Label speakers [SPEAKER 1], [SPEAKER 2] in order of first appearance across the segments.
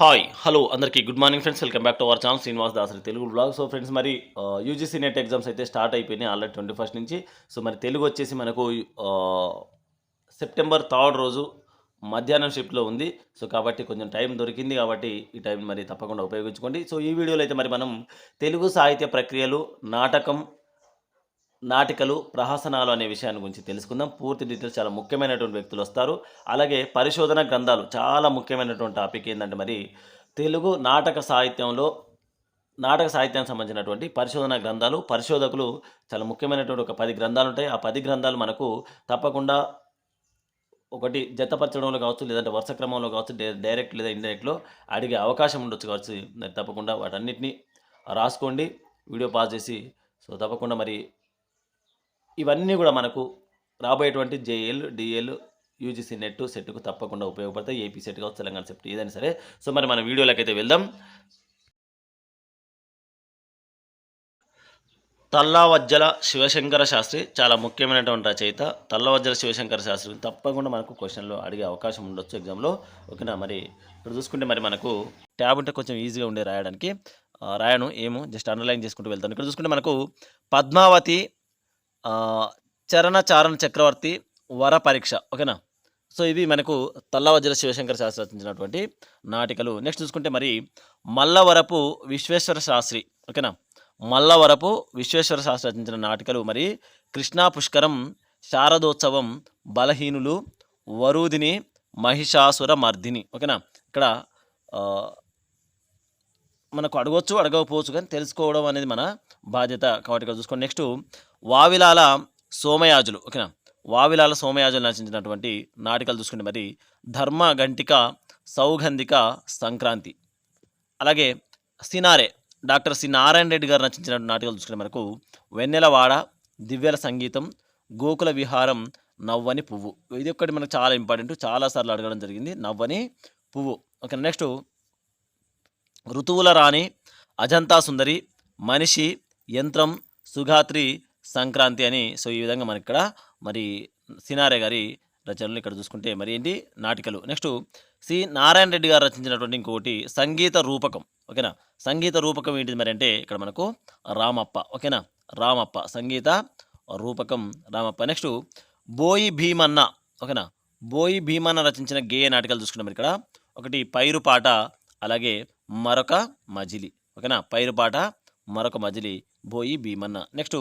[SPEAKER 1] Hi hello అందరికీ good morning friends welcome back to our channel Srinivas Dasari Telugu blog so friends మరి UGC NET exams అయితే start అయిపోయినాయి already twenty first నుంచి. So మరి తెలుగు వచ్చేసి మనకు సెప్టెంబర్ థర్డ్ రోజు మధ్యాహ్నం షిఫ్ట్లో ఉంది. సో కాబట్టి కొంచెం టైం దొరికింది కాబట్టి ఈ టైం మరి తప్పకుండా ఉపయోగించుకోండి. సో ఈ వీడియోలో అయితే మరి మనం తెలుగు సాహిత్య ప్రక్రియలు నాటకం నాటికలు ప్రహసనాలు అనే విషయాన్ని గురించి తెలుసుకుందాం. పూర్తి డీటెయిల్స్ చాలా ముఖ్యమైనటువంటి వ్యక్తులు వస్తారు. అలాగే పరిశోధన గ్రంథాలు చాలా ముఖ్యమైనటువంటి టాపిక్ ఏంటంటే మరి తెలుగు నాటక సాహిత్యంలో నాటక సాహిత్యానికి సంబంధించినటువంటి పరిశోధన గ్రంథాలు పరిశోధకులు చాలా ముఖ్యమైనటువంటి ఒక పది గ్రంథాలు ఉంటాయి. ఆ పది గ్రంథాలు మనకు తప్పకుండా ఒకటి జతపరచడంలో కావచ్చు లేదంటే వరుస క్రమంలో కావచ్చు డైరెక్ట్ లేదా ఇండైరెక్ట్లో అడిగే అవకాశం ఉండొచ్చు కావచ్చు. మరి తప్పకుండా వాటన్నిటిని రాసుకోండి. వీడియో పాస్ చేసి సో తప్పకుండా మరి ఇవన్నీ కూడా మనకు రాబోయేటువంటి జేఏలు డిఎల్ యూజీసీ నెట్ సెట్కు తప్పకుండా ఉపయోగపడతాయి. ఏపీ సెట్ కావచ్చు తెలంగాణ సెట్ ఏదైనా సరే. సో మరి మన వీడియోలోకి అయితే వెళ్దాం. తల్లావజ్జల శివశంకర శాస్త్రి చాలా ముఖ్యమైనటువంటి రచయిత. తల్లవజ్జల శివశంకర శాస్త్రి తప్పకుండా మనకు క్వశ్చన్లో అడిగే అవకాశం ఉండొచ్చు ఎగ్జామ్లో. ఓకేనా? మరి ఇక్కడ చూసుకుంటే మరి మనకు ట్యాబ్ ఉంటే కొంచెం ఈజీగా ఉండే రాయడానికి. రాయను ఏమో జస్ట్ అండర్లైన్ చేసుకుంటూ వెళ్తాను. ఇక్కడ చూసుకుంటే మనకు పద్మావతి చరణ చారణ చక్రవర్తి వర పరీక్ష ఓకేనా? సో ఇవి మనకు తల్లవజ్ర శివశంకర శాస్త్రి రచించినటువంటి నాటికలు. నెక్స్ట్ చూసుకుంటే మరి మల్లవరపు విశ్వేశ్వర శాస్త్రి ఓకేనా? మల్లవరపు విశ్వేశ్వర శాస్త్రి రచించిన నాటికలు మరి కృష్ణా పుష్కరం శారదోత్సవం బలహీనులు వరుదిని మహిషాసుర మర్దిని ఓకేనా? ఇక్కడ మనకు అడగవచ్చు అడగకపోవచ్చు కానీ తెలుసుకోవడం అనేది మన బాధ్యత. కాబట్టి ఇక్కడ చూసుకోండి. నెక్స్ట్ వావిలాల సోమయాజులు ఓకేనా? వావిలాల సోమయాజులు రచించినటువంటి నాటికలు చూసుకుంటే మరి ధర్మ గంటిక సౌగంధిక సంక్రాంతి. అలాగే సినారే డాక్టర్ సి నారాయణ రెడ్డి గారు రచించిన నాటికలు చూసుకునే మనకు వెన్నెలవాడ దివ్యల సంగీతం గోకుల విహారం నవ్వని పువ్వు. ఇది ఒక్కటి మనకు చాలా ఇంపార్టెంట్. చాలాసార్లు అడగడం జరిగింది. నవ్వని పువ్వు. ఓకే నెక్స్ట్ ఋతువుల రాణి అజంతా సుందరి మనిషి యంత్రం సుగాత్రి సంక్రాంతి అని. సో ఈ విధంగా మనకి ఇక్కడ మరి సినారే గారి రచనలు ఇక్కడ చూసుకుంటే మరి ఏంటి? నాటికలు. నెక్స్ట్ సి నారాయణ రెడ్డి గారు రచించినటువంటి ఇంకొకటి సంగీత రూపకం. ఓకేనా? సంగీత రూపకం ఏంటిది మరి అంటే ఇక్కడ మనకు రామప్ప. ఓకేనా? రామప్ప. సంగీత రూపకం రామప్ప. నెక్స్ట్ బోయి భీమన్న. ఓకేనా? బోయి భీమన్న రచించిన గేయ నాటకాలు చూసుకున్నాం ఇక్కడ ఒకటి పైరు పాట అలాగే మరొక మజిలి. ఓకేనా? పైరు పాట మరొక మజిలి బోయి భీమన్న. నెక్స్ట్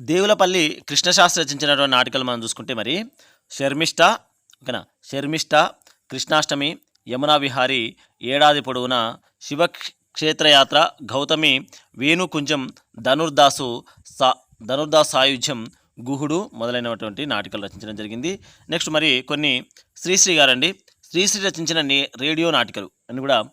[SPEAKER 1] దేవులపల్లి కృష్ణశాస్త్రి రచించినటువంటి నాటికలు మనం చూసుకుంటే మరి శర్మిష్ట ఓకేనా? శర్మిష్ట కృష్ణాష్టమి యమునా విహారి ఏడాది పొడవునా శివ క్షేత్రయాత్ర గౌతమి వేణుకుంజం ధనుర్దాసు సా ధనుర్దాస్ సాయుధ్యం గుహుడు మొదలైనటువంటి నాటికలు రచించడం జరిగింది. నెక్స్ట్ మరి కొన్ని శ్రీశ్రీ గారండి. శ్రీశ్రీ రచించిన రేడియో నాటికలు అని కూడా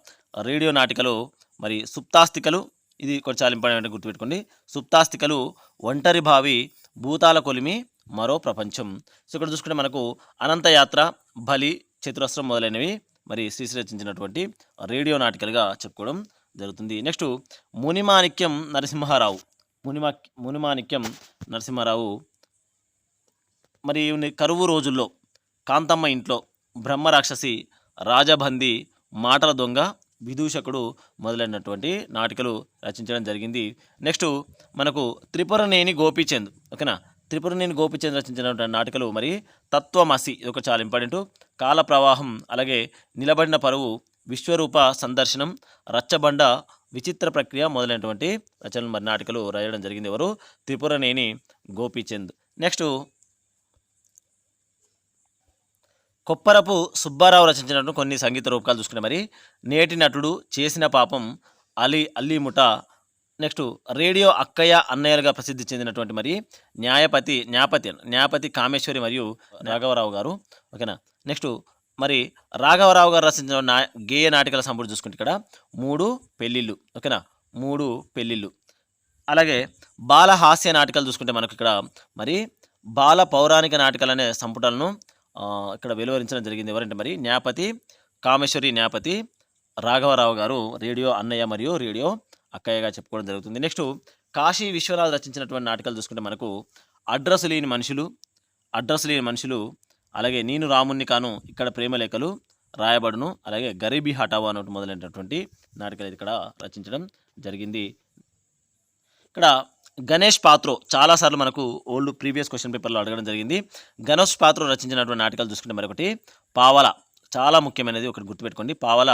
[SPEAKER 1] రేడియో నాటికలు మరి సుప్తాస్తికలు ఇది కొంచెం చాలా ఇంపార్టెంట్ గుర్తుపెట్టుకోండి. సుప్తాస్తికలు ఒంటరి భావి భూతాల కొలిమి మరో ప్రపంచం. సో ఇక్కడ చూసుకుంటే మనకు అనంతయాత్ర బలి చతురస్రం మొదలైనవి మరి శ్రీశ్రీ రచించినటువంటి రేడియో నాటికలుగా చెప్పుకోవడం జరుగుతుంది. నెక్స్ట్ మునిమాణిక్యం నరసింహారావు. మునిమా మునిమాణిక్యం నరసింహారావు మరి కరువు రోజుల్లో కాంతమ్మ ఇంట్లో బ్రహ్మరాక్షసి రాజబంది మాటల దొంగ విదూషకుడు మొదలైనటువంటి నాటికలు రచించడం జరిగింది. నెక్స్ట్ మనకు త్రిపురనేని గోపీచంద్ ఓకేనా? త్రిపురనేని గోపీచంద్ రచించినటువంటి నాటికలు మరి తత్వమసి ఇది ఒక చాలా ఇంపార్టెంట్. కాల ప్రవాహం అలాగే నిలబడిన పరువు విశ్వరూప సందర్శనం రచ్చబండ విచిత్ర ప్రక్రియ మొదలైనటువంటి రచనలు మరి నాటికలు రాయడం జరిగింది ఎవరు? త్రిపురనేని గోపీచంద్. నెక్స్ట్ కొప్పరపు సుబ్బారావు రచించినటువంటి కొన్ని సంగీత రూపకాలు చూసుకునే మరి నేటి నటుడు చేసిన పాపం అలీ అల్లీముఠ నెక్స్ట్ రేడియో అక్కయ్య అన్నయ్యలుగా ప్రసిద్ధి చెందినటువంటి మరి న్యాయపతి న్యాపతి న్యాపతి కామేశ్వరి మరియు రాఘవరావు గారు. ఓకేనా? నెక్స్ట్ మరి రాఘవరావు గారు రచించిన నా గేయ నాటికల సంపుటి చూసుకుంటే ఇక్కడ మూడు పెళ్ళిళ్ళు. ఓకేనా? మూడు పెళ్ళిళ్ళు. అలాగే బాల హాస్య నాటికలు చూసుకుంటే మనకు ఇక్కడ మరి బాల పౌరాణిక నాటికలు అనే సంపుటాలను ఇక్కడ వెలువరించడం జరిగింది. ఎవరంటే మరి న్యాపతి కామేశ్వరి న్యాపతి రాఘవరావు గారు రేడియో అన్నయ్య మరియు రేడియో అక్కయ్యగా చెప్పుకోవడం జరుగుతుంది. నెక్స్ట్ కాశీ విశ్వనాథ్ రచించినటువంటి నాటకాలు చూసుకుంటే మనకు అడ్రస్ లేని మనుషులు అడ్రస్ లేని మనుషులు అలాగే నేను రాముణ్ణి కాను ఇక్కడ ప్రేమలేఖలు రాయబడును అలాగే గరీబీ హటావో అన్నట్టు మొదలైనటువంటి నాటకాలు ఇక్కడ రచించడం జరిగింది. ఇక్కడ గణేష్ పాత్రో చాలాసార్లు మనకు ఓల్డ్ ప్రీవియస్ క్వశ్చన్ పేపర్లో అడగడం జరిగింది. గణేష్ పాత్రో రచించినటువంటి నాటకాలు చూసుకుంటే మరొకటి పావల చాలా ముఖ్యమైనది ఒకటి గుర్తుపెట్టుకోండి. పావల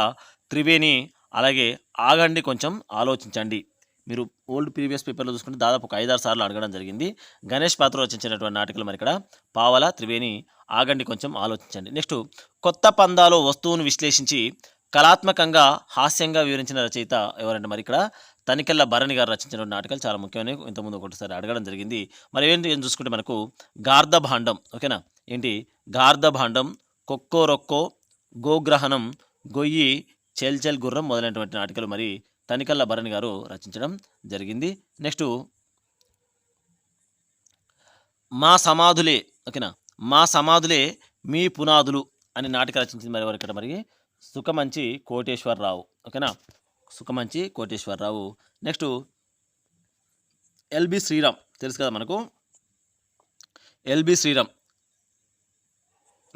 [SPEAKER 1] త్రివేణి అలాగే ఆగండి కొంచెం ఆలోచించండి. మీరు ఓల్డ్ ప్రీవియస్ పేపర్లో చూసుకుంటే దాదాపు ఒక ఐదారు సార్లు అడగడం జరిగింది. గణేష్ పాత్ర రచించినటువంటి నాటకాలు మరి ఇక్కడ పావల త్రివేణి ఆగండి కొంచెం ఆలోచించండి. నెక్స్ట్ కొత్త పందాలో వస్తువును విశ్లేషించి కళాత్మకంగా హాస్యంగా వివరించిన రచయిత ఎవరంటే మరి ఇక్కడ తనికెళ్ళ భరణి గారు రచించిన నాటకాలు చాలా ముఖ్యమైనవి. ఇంతకుముందు ఒకటిసారి అడగడం జరిగింది. మరి ఏంటి ఏం చూసుకుంటే మనకు గార్ధభాండం ఓకేనా? ఏంటి? గార్ధభాండం కొక్కో రొక్కో గోగ్రహణం గొయ్యి చెల్చెల్ గుర్రం మొదలైనటువంటి నాటకాలు మరి తనికల్ల భరణి గారు రచించడం జరిగింది. నెక్స్ట్ మా సమాధులే ఓకేనా? మా సమాధులే మీ పునాదులు అని నాటక రచించింది మరి ఎవరు మరి? సుఖమంచి కోటేశ్వరరావు ఓకేనా? Sukhamanchi Koteswararao. Next LB Sriram. తెలుసు కదా మనకు? ఎల్బి శ్రీరామ్.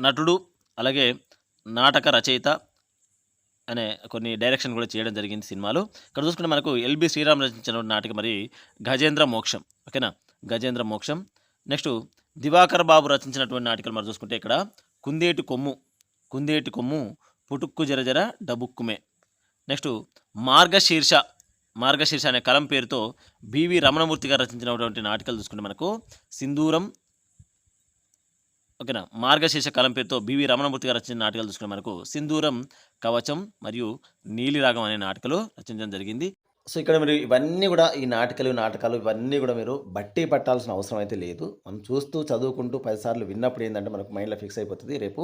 [SPEAKER 1] నటుడు అలాగే నాటక రచయిత అనే కొన్ని డైరెక్షన్ కూడా చేయడం జరిగింది సినిమాలు. ఇక్కడ చూసుకుంటే మనకు ఎల్బి శ్రీరామ్ రచించిన నాటకం మరి గజేంద్ర మోక్షం. ఓకేనా? గజేంద్ర మోక్షం. నెక్స్ట్ దివాకర్ బాబు రచించినటువంటి నాటకాలు మరి చూసుకుంటే ఇక్కడ కుందేటి కొమ్ము. కుందేటి కొమ్ము పుటుక్కు జరజర డబుక్కుమే. నెక్స్ట్ మార్గశీర్ష మార్గశీర్ష అనే కలం పేరుతో బివి రమణమూర్తి గారు రచించినటువంటి నాటికలు చూసుకుంటే మనకు సింధూరం ఓకేనా మార్గశీర్ష కలం పేరుతో బివి రమణమూర్తి గారు రచించిన నాటకాలు చూసుకుంటే మనకు సింధూరం కవచం మరియు నీలిరాగం అనే నాటకాలు రచించడం జరిగింది. సో ఇక్కడ మీరు ఇవన్నీ కూడా ఈ నాటకాలు నాటకాలు ఇవన్నీ కూడా మీరు బట్టి పట్టాల్సిన అవసరం అయితే లేదు. మనం చూస్తూ చదువుకుంటూ పదిసార్లు విన్నప్పుడు ఏంటంటే మనకు మైండ్లో ఫిక్స్ అయిపోతుంది. రేపు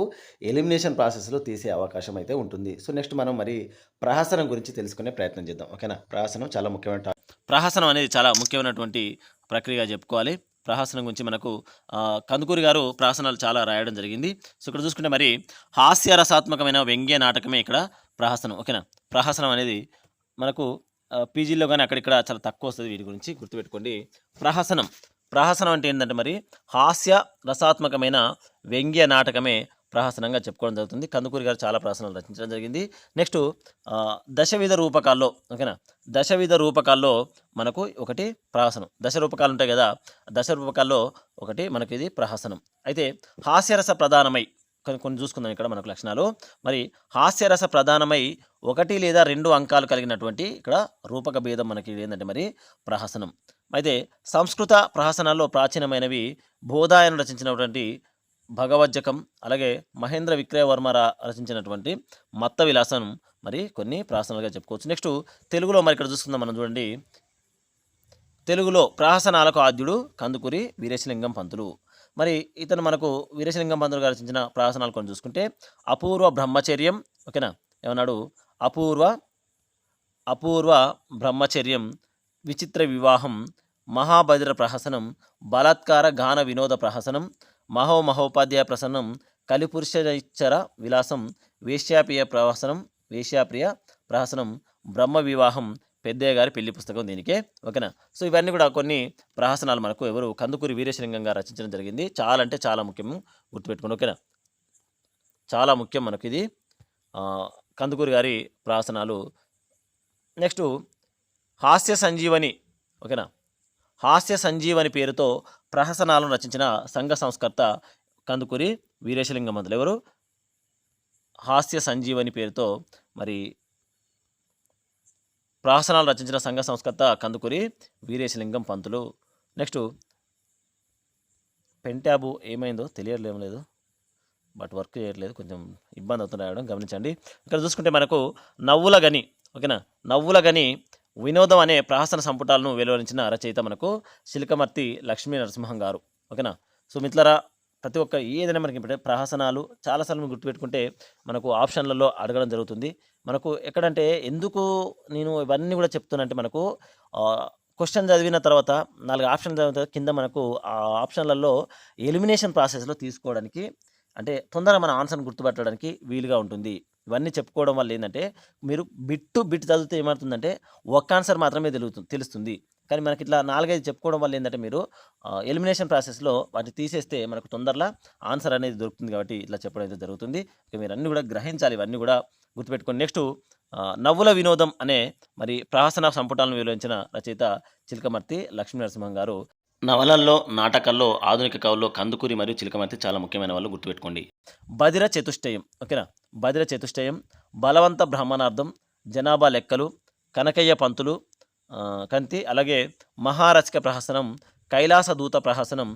[SPEAKER 1] ఎలిమినేషన్ ప్రాసెస్లో తీసే అవకాశం అయితే ఉంటుంది. సో నెక్స్ట్ మనం మరి ప్రహసనం గురించి తెలుసుకునే ప్రయత్నం చేద్దాం. ఓకేనా? ప్రహసనం చాలా ముఖ్యమైన ప్రహసనం అనేది చాలా ముఖ్యమైనటువంటి ప్రక్రియగా చెప్పుకోవాలి. ప్రహసనం గురించి మనకు కందుకూరి గారు ప్రహసనాలు చాలా రాయడం జరిగింది. సో ఇక్కడ చూసుకుంటే మరి హాస్యరసాత్మకమైన వ్యంగ్య నాటకమే ఇక్కడ ప్రహసనం. ఓకేనా? ప్రహసనం అనేది మనకు పీజీలో కానీ అక్కడిక్కడ చాలా తక్కువ వస్తుంది వీటి గురించి గుర్తుపెట్టుకోండి. ప్రహసనం. ప్రహసనం అంటే ఏంటంటే మరి హాస్య రసాత్మకమైన వ్యంగ్య నాటకమే ప్రహసనంగా చెప్పుకోవడం జరుగుతుంది. కందుకూరి గారు చాలా ప్రహసనాలు రచించడం జరిగింది. నెక్స్ట్ దశవిధ రూపకాల్లో ఓకేనా? దశవిధ రూపకాల్లో మనకు ఒకటి ప్రహసనం. దశ రూపకాలు ఉంటాయి కదా దశ రూపకాల్లో ఒకటి మనకి ఇది ప్రహసనం. అయితే హాస్యరస ప్రధానమై కొన్ని కొన్ని చూసుకుందాం ఇక్కడ మనకు లక్షణాలు. మరి హాస్యరస ప్రధానమై ఒకటి లేదా రెండు అంకాలు కలిగినటువంటి ఇక్కడ రూపక భేదం మనకి ఏంటంటే మరి ప్రహసనం. అయితే సంస్కృత ప్రహసనాల్లో ప్రాచీనమైనవి బోధాయన రచించినటువంటి భగవజ్జకం అలాగే మహేంద్ర విక్రయవర్మ రచించినటువంటి మత్త విలాసం మరి కొన్ని ప్రాసనాలుగా చెప్పుకోవచ్చు. నెక్స్ట్ తెలుగులో మరి ఇక్కడ చూసుకుందాం మనం చూడండి. తెలుగులో ప్రహసనాలకు ఆద్యుడు కందుకూరి వీరేశలింగం పంతులు. మరి ఇతను మనకు వీరేశలింగం పంతులు గారు రచించిన ప్రహసనాలు కొన్ని చూసుకుంటే అపూర్వ బ్రహ్మచర్యం ఓకేనా? ఏమన్నాడు? అపూర్వ అపూర్వ బ్రహ్మచర్యం విచిత్ర వివాహం మహాభద్ర ప్రహసనం బలాత్కార గాన వినోద ప్రహసనం మహో మహోపాధ్యాయ ప్రసన్నం కలిపురుషైచ్చర విలాసం వేశ్యాప్రియ ప్రహసనం వేశ్యాప్రియ ప్రహసనం బ్రహ్మ వివాహం పెద్దయ్య గారి పెళ్ళి పుస్తకం దీనికే ఓకేనా? సో ఇవన్నీ కూడా కొన్ని ప్రహసనాలు మనకు ఎవరు కందుకూరి వీరేశలింగం గారు రచించడం జరిగింది. చాలా అంటే చాలా ముఖ్యం గుర్తుపెట్టుకోండి ఓకేనా? చాలా ముఖ్యం మనకు ఇది. కందుకూరి గారి ప్రహసనాలు. నెక్స్ట్ హాస్య సంజీవని ఓకేనా? హాస్య సంజీవని పేరుతో ప్రహసనాలను రచించిన సంఘ సంస్కర్త కందుకూరి వీరేశలింగం మందులు ఎవరు? హాస్య సంజీవని పేరుతో మరి ప్రహసనాలు రచించిన సంఘ సంస్కర్త Kandukuri Veeresalingam Pantulu. Next pen tab ఏమైందో తెలియట్లేం లేదు. బట్ వర్క్ చేయట్లేదు. కొంచెం ఇబ్బంది అవుతుంది రాయడం. గమనించండి. ఇక్కడ చూసుకుంటే మనకు నవ్వుల గని ఓకేనా? నవ్వుల గని వినోదం అనే ప్రహసన సంపుటాలను వెలువరించిన రచయిత మనకు శిల్కమర్తి లక్ష్మీ నరసింహం గారు ఓకేనా? సో మిత్రులారా ప్రతి ఒక్క ఏదైనా మనకి ప్రహసనాలు చాలాసార్లు మీరు గుర్తుపెట్టుకుంటే మనకు ఆప్షన్లలో అడగడం జరుగుతుంది. మనకు ఎక్కడంటే ఎందుకు నేను ఇవన్నీ కూడా చెప్తున్నానంటే మనకు క్వశ్చన్ చదివిన తర్వాత నాలుగు ఆప్షన్ చదివిన తర్వాత కింద మనకు ఆ ఆప్షన్లలో ఎలిమినేషన్ ప్రాసెస్లో తీసుకోవడానికి అంటే తొందరగా మన ఆన్సర్ని గుర్తుపట్టడానికి వీలుగా ఉంటుంది. ఇవన్నీ చెప్పుకోవడం వల్ల ఏంటంటే మీరు బిట్ టు బిట్ చదివితే ఏమవుతుందంటే ఒక ఆన్సర్ మాత్రమే తెలుగుతుంది తెలుస్తుంది. కానీ మనకి ఇట్లా నాలుగైదు చెప్పుకోవడం వల్ల ఏంటంటే మీరు ఎలిమినేషన్ ప్రాసెస్లో వాటిని తీసేస్తే మనకు తొందరలో ఆన్సర్ అనేది దొరుకుతుంది కాబట్టి ఇట్లా చెప్పడం అయితే జరుగుతుంది. మీరు అన్నీ కూడా గ్రహించాలి ఇవన్నీ కూడా గుర్తుపెట్టుకొని. నెక్స్ట్ నవ్వుల వినోదం అనే మరి ప్రహసన సంపుటాలను వివరించిన రచయిత చిలకమర్తి లక్ష్మీ నరసింహం గారు నవలల్లో నాటకాల్లో ఆధునిక కవుల్లో కందుకూరి మరియు చిలకమర్తి చాలా ముఖ్యమైన వాళ్ళు గుర్తుపెట్టుకోండి. బదిర చతుష్టయం ఓకేనా? బదిర చతుష్టయం బలవంత బ్రహ్మణార్థం జనాభా లెక్కలు కనకయ్య పంతులు కంతి అలాగే మహారచిక ప్రహసనం కైలాస దూత ప్రహసనం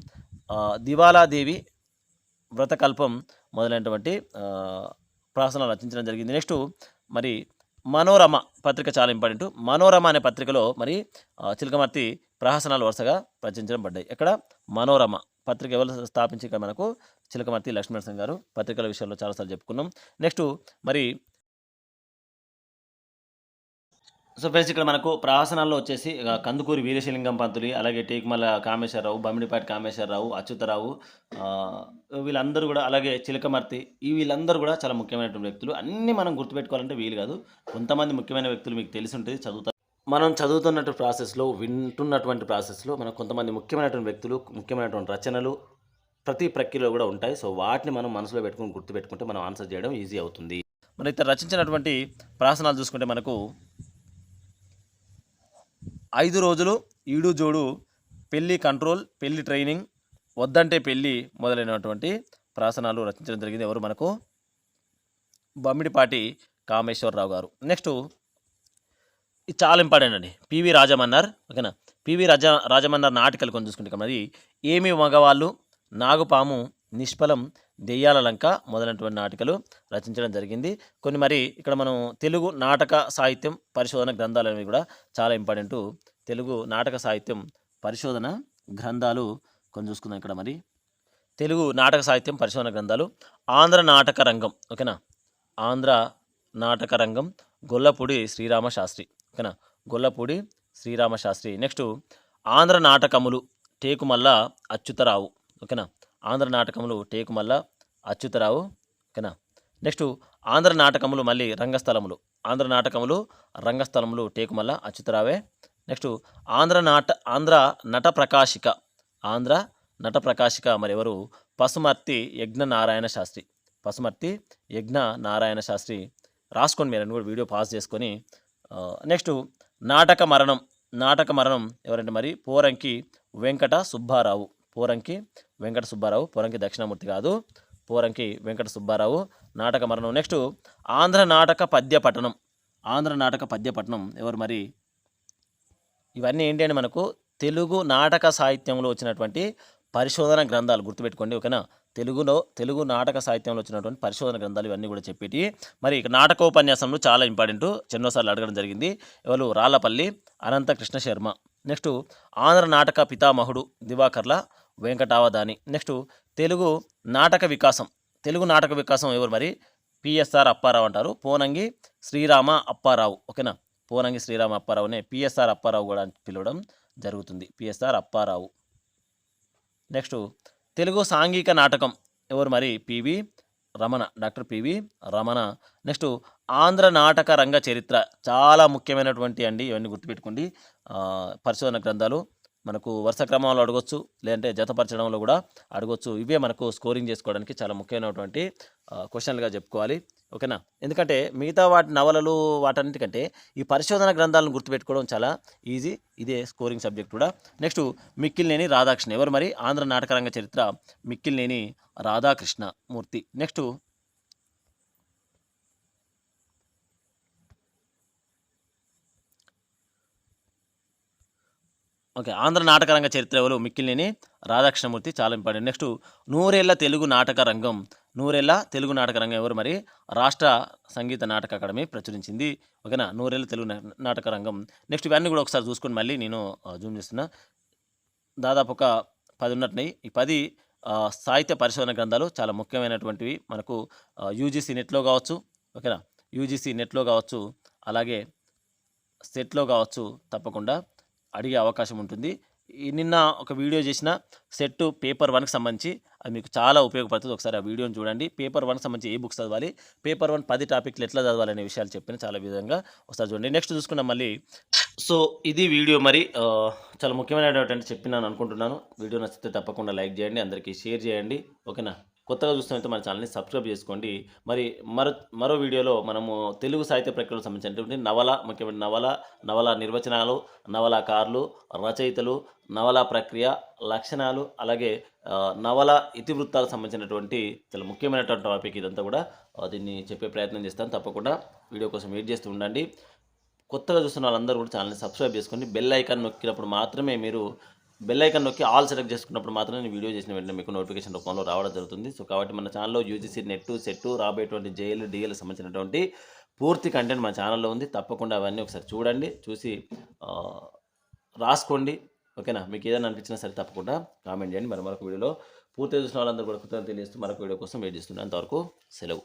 [SPEAKER 1] దివాలాదేవి వ్రతకల్పం మొదలైనటువంటి ప్రహసనాలు రచించడం జరిగింది. నెక్స్ట్ మరి మనోరమ పత్రిక చాలా ఇంపార్టెంట్. మనోరమ అనే పత్రికలో మరి చిలకమర్తి ప్రహసనాలు వరుసగా రచించడం పడ్డాయి. ఇక్కడ మనోరమ పత్రిక ఎవరు స్థాపించి మనకు చిలకమర్తి లక్ష్మీనరసింహ గారు పత్రికల విషయంలో చాలాసార్లు చెప్పుకున్నాం. నెక్స్ట్ మరి సో ఫ్రెండ్స్ ఇక్కడ మనకు ప్రహసనాల్లో వచ్చేసి కందుకూరి వీరశలింగం పంతులు అలాగే టేకుమల కామేశ్వరరావు బమిడిపాటి కామేశ్వరరావు అచ్యుతరావు వీళ్ళందరూ కూడా అలాగే చిలకమర్తి ఈ వీళ్ళందరూ కూడా చాలా ముఖ్యమైనటువంటి వ్యక్తులు. అన్నీ మనం గుర్తుపెట్టుకోవాలంటే వీలు కాదు. కొంతమంది ముఖ్యమైన వ్యక్తులు మీకు తెలిసి ఉంటుంది చదువుతారు. మనం చదువుతున్నటువంటి ప్రాసెస్లో వింటున్నటువంటి ప్రాసెస్లో మనకు కొంతమంది ముఖ్యమైనటువంటి వ్యక్తులు ముఖ్యమైనటువంటి రచనలు ప్రతి ప్రక్రియలో కూడా ఉంటాయి. సో వాటిని మనం మనసులో పెట్టుకుని గుర్తుపెట్టుకుంటే మనం ఆన్సర్ చేయడం ఈజీ అవుతుంది. మరి ఇతను రచించినటువంటి ప్రాసనాలు చూసుకుంటే మనకు ఐదు రోజులు ఈడు జోడు పెళ్ళి కంట్రోల్ పెళ్ళి ట్రైనింగ్ వద్దంటే పెళ్ళి మొదలైనటువంటి ప్రాసనాలు రచించడం జరిగింది. ఎవరు మనకు? బమ్మిడిపాటి కామేశ్వరరావు గారు. నెక్స్ట్ ఇది చాలా ఇంపార్టెంట్ అండి. పివి రాజమన్నార్ ఓకేనా? పివి రాజ రాజమన్నార్ నాటికలు కొన్ని చూసుకుంటే మరి ఏమి మగవాళ్ళు నాగుపాము నిష్ఫలం దెయ్యాల లంక మొదలైనటువంటి నాటికలు రచించడం జరిగింది. కొన్ని మరి ఇక్కడ మనం తెలుగు నాటక సాహిత్యం పరిశోధన గ్రంథాలు అనేవి కూడా చాలా ఇంపార్టెంట్. తెలుగు నాటక సాహిత్యం పరిశోధన గ్రంథాలు కొన్ని చూసుకుందాం ఇక్కడ మరి. తెలుగు నాటక సాహిత్యం పరిశోధన గ్రంథాలు ఆంధ్ర నాటక రంగం ఓకేనా? ఆంధ్ర నాటక రంగం గొల్లపూడి శ్రీరామ శాస్త్రి ఓకేనా? గొల్లపూడి శ్రీరామ శాస్త్రి నెక్స్ట్ ఆంధ్ర నాటకములు టేకుమల్ల అచ్యుతరావు ఓకేనా? ఆంధ్ర నాటకములు టేకుమల్ల అచ్యుతరావు ఓకేనా? నెక్స్ట్ ఆంధ్ర నాటకములు మళ్ళీ రంగస్థలములు. ఆంధ్ర నాటకములు రంగస్థలములు టేకుమల్ల అచ్యుతరావే. నెక్స్ట్ ఆంధ్ర నాట ఆంధ్ర నట ప్రకాశిక ఆంధ్ర నట ప్రకాశిక మరి ఎవరు పసుమర్తి యజ్ఞ నారాయణ శాస్త్రి. పసుమర్తి యజ్ఞ నారాయణ శాస్త్రి రాసుకోండి మీరు కూడా వీడియో పాస్ చేసుకొని నెక్స్ట్ నాటక మరణం నాటక మరణం ఎవరంటే మరి? పోరంకి వెంకట సుబ్బారావు. పోరంకి వెంకట సుబ్బారావు పోరంకి దక్షిణామూర్తి కాదు పోరంకి వెంకట సుబ్బారావు నాటక మరణం. నెక్స్ట్ ఆంధ్ర నాటక పద్యపట్టణం ఆంధ్ర నాటక పద్యపట్టణం ఎవరు మరి? ఇవన్నీ ఏంటి అని మనకు తెలుగు నాటక సాహిత్యంలో వచ్చినటువంటి పరిశోధన గ్రంథాలు గుర్తుపెట్టుకోండి ఓకేనా? తెలుగులో తెలుగు నాటక సాహిత్యంలో వచ్చినటువంటి పరిశోధన గ్రంథాలు ఇవన్నీ కూడా చెప్పేటి. మరి ఇక నాటకోపన్యాసంలో చాలా ఇంపార్టెంట్ ఎన్నోసార్లు అడగడం జరిగింది. ఎవరు? రాళ్ళపల్లి అనంత కృష్ణ శర్మ నెక్స్ట్ ఆంధ్ర నాటక పితామహుడు దివాకర్ల వెంకటావదాని నెక్స్ట్ తెలుగు నాటక వికాసం. తెలుగు నాటక వికాసం ఎవరు మరి? పిఎస్ఆర్ అప్పారావు అంటారు. పోనంగి శ్రీరామ అప్పారావు. ఓకేనా? పోనంగి శ్రీరామ అప్పారావునే పిఎస్ఆర్ అప్పారావు కూడా పిలవడం జరుగుతుంది. పిఎస్ఆర్ అప్పారావు. నెక్స్ట్ తెలుగు సాంఘిక నాటకం ఎవరు మరి? PV Ramana. Doctor PV Ramana. Next Andhra నాటక రంగ చరిత్ర. చాలా ముఖ్యమైనటువంటి అండి ఇవన్నీ గుర్తుపెట్టుకోండి. పరిశోధన గ్రంథాలు. మనకు వరుస క్రమంలో అడగొచ్చు లేదంటే జతపరచడంలో కూడా అడగొచ్చు. ఇవే మనకు స్కోరింగ్ చేసుకోవడానికి చాలా ముఖ్యమైనటువంటి క్వశ్చన్లుగా చెప్పుకోవాలి. ఓకేనా? ఎందుకంటే మిగతా వాటి నవలలు వాటన్నిటికంటే ఈ పరిశోధన గ్రంథాలను గుర్తుపెట్టుకోవడం చాలా ఈజీ ఇదే స్కోరింగ్ సబ్జెక్ట్ కూడా. నెక్స్ట్ మిక్కిలినేని రాధాకృష్ణ. ఎవరు మరి? ఆంధ్ర నాటకరంగ చరిత్ర మిక్కిలినేని రాధాకృష్ణ మూర్తి నెక్స్ట్ ఓకే ఆంధ్ర నాటకరంగ చరిత్ర ఎవరు రాధాకృష్ణమూర్తి చాలా ఇంపార్టెంట్. నెక్స్ట్ నూరేళ్ళ తెలుగు నాటక రంగం నూరేళ్ళ తెలుగు నాటక రంగం ఎవరు మరి? రాష్ట్ర సంగీత నాటక అకాడమీ ప్రచురించింది. ఓకేనా? నూరేళ్ళ తెలుగు నా- నాటక రంగం. నెక్స్ట్ ఇవన్నీ కూడా ఒకసారి చూసుకొని మళ్ళీ నేను జూమ్ చేస్తున్నా. దాదాపు ఒక పది ఉన్నట్టున్నాయి ఈ పది సాహిత్య పరిశోధన గ్రంథాలు చాలా ముఖ్యమైనటువంటివి. మనకు యూజీసీ నెట్లో కావచ్చు ఓకేనా? యూజీసీ నెట్లో కావచ్చు అలాగే సెట్లో కావచ్చు తప్పకుండా. అడిగే అవకాశం ఉంటుంది. నిన్న ఒక వీడియో చేసిన సెట్ పేపర్ వన్కి సంబంధించి అది మీకు చాలా ఉపయోగపడుతుంది. ఒకసారి ఆ వీడియోని చూడండి. పేపర్ వన్కి సంబంధించి ఏ బుక్స్ చదవాలి? పేపర్ వన్ పది టాపిక్లు ఎట్లా చదవాలి అనే విషయాలు చెప్పిన చాలా విధంగా ఒకసారి చూడండి. నెక్స్ట్ చూసుకున్నాం మళ్ళీ సో ఇది వీడియో మరి చాలా ముఖ్యమైనటువంటి చెప్పినాను అనుకుంటున్నాను. వీడియో నచ్చితే తప్పకుండా లైక్ చేయండి. అందరికీ షేర్ చేయండి. ఓకేనా? కొత్తగా చూస్తున్నట్టు మన ఛానల్ని సబ్స్క్రైబ్ చేసుకోండి. మరి మరో మరో వీడియోలో మనము తెలుగు సాహిత్య ప్రక్రియకు సంబంధించినటువంటి నవల ముఖ్యమైన నవల నవల నిర్వచనాలు నవలాకారులు రచయితలు నవల ప్రక్రియ లక్షణాలు అలాగే నవల ఇతివృత్తాలకు సంబంధించినటువంటి చాలా ముఖ్యమైనటువంటి టాపిక్ ఇదంతా కూడా దీన్ని చెప్పే ప్రయత్నం చేస్తాను. తప్పకుండా వీడియో కోసం వెయిట్ చేస్తూ ఉండండి. కొత్తగా చూస్తున్న వాళ్ళందరూ కూడా ఛానల్ని సబ్స్క్రైబ్ చేసుకోండి బెల్ ఐకాన్ నొక్కినప్పుడు మాత్రమే మీరు బెల్ నొక్కి ఆల్ సెలెక్ట్ చేసుకున్నప్పుడు మాత్రమే నేను వీడియో చేసిన వెంటనే మీకు నోటిఫికేషన్ రూపంలో రావడం జరుగుతుంది. సో కాబట్టి మన ఛానల్లో యూజీసీ నెట్ సెట్ రాబోయేటువంటి జేఎల్ డిఎల్ సంబంధించినటువంటి పూర్తి కంటెంట్ మన ఛానల్లో ఉంది. తప్పకుండా అవన్నీ ఒకసారి చూడండి చూసి రాసుకోండి. ఓకేనా? మీకు ఏదైనా అనిపించినా సరే తప్పకుండా కామెంట్ చేయండి. మరి మరొక వీడియోలో పూర్తి చూసిన వాళ్ళందరూ కూడా కృతజ్ఞతలు తెలియజేస్తూ మరొక వీడియో కోసం వెయిట్ చేస్తున్నాను అంతవరకు సెలవు.